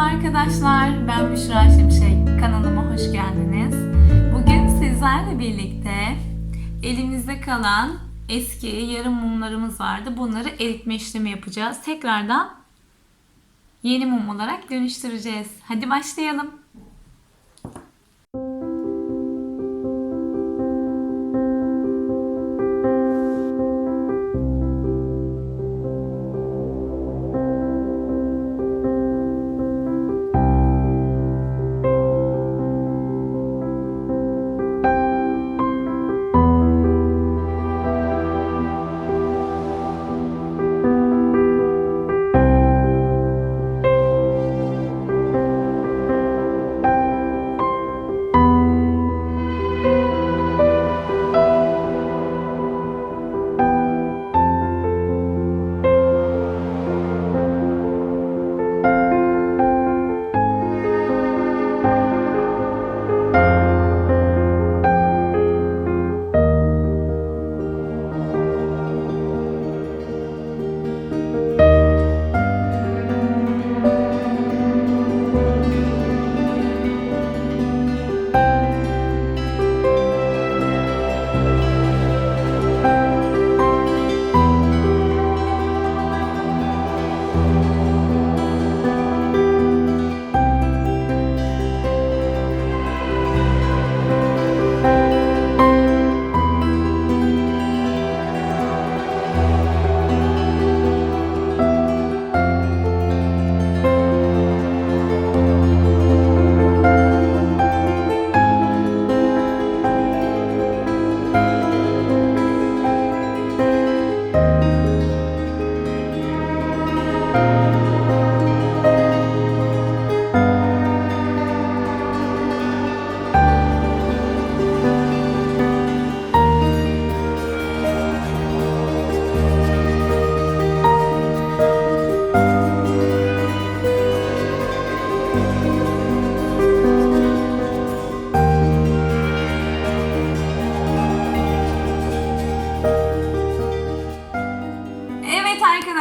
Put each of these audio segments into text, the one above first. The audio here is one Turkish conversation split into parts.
Merhaba arkadaşlar, ben Büşra Şimşek. Kanalıma hoş geldiniz. Bugün sizlerle birlikte elimizde kalan eski yarım mumlarımız vardı. Bunları eritme işlemi yapacağız. Tekrardan yeni mum olarak dönüştüreceğiz. Hadi başlayalım.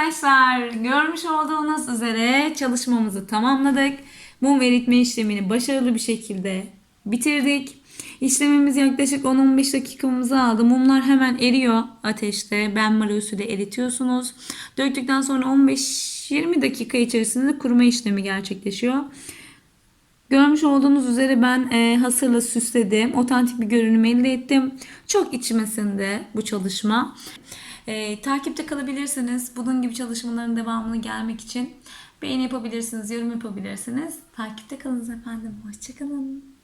Arkadaşlar, görmüş olduğunuz üzere çalışmamızı tamamladık. Mum eritme işlemini başarılı bir şekilde bitirdik. İşlemimiz yaklaşık 10-15 dakikamızı aldı. Mumlar hemen eriyor ateşte. Benmari usulü eritiyorsunuz. Döktükten sonra 15-20 dakika içerisinde kuruma işlemi gerçekleşiyor. Görmüş olduğunuz üzere ben e, hasırla süsledim. Otantik bir görünüm elde ettim. Çok içmesinde bu çalışma. E, takipte kalabilirsiniz. Bunun gibi çalışmaların devamını gelmek için beğeni yapabilirsiniz, yorum yapabilirsiniz. Takipte kalınız efendim. Hoşçakalın.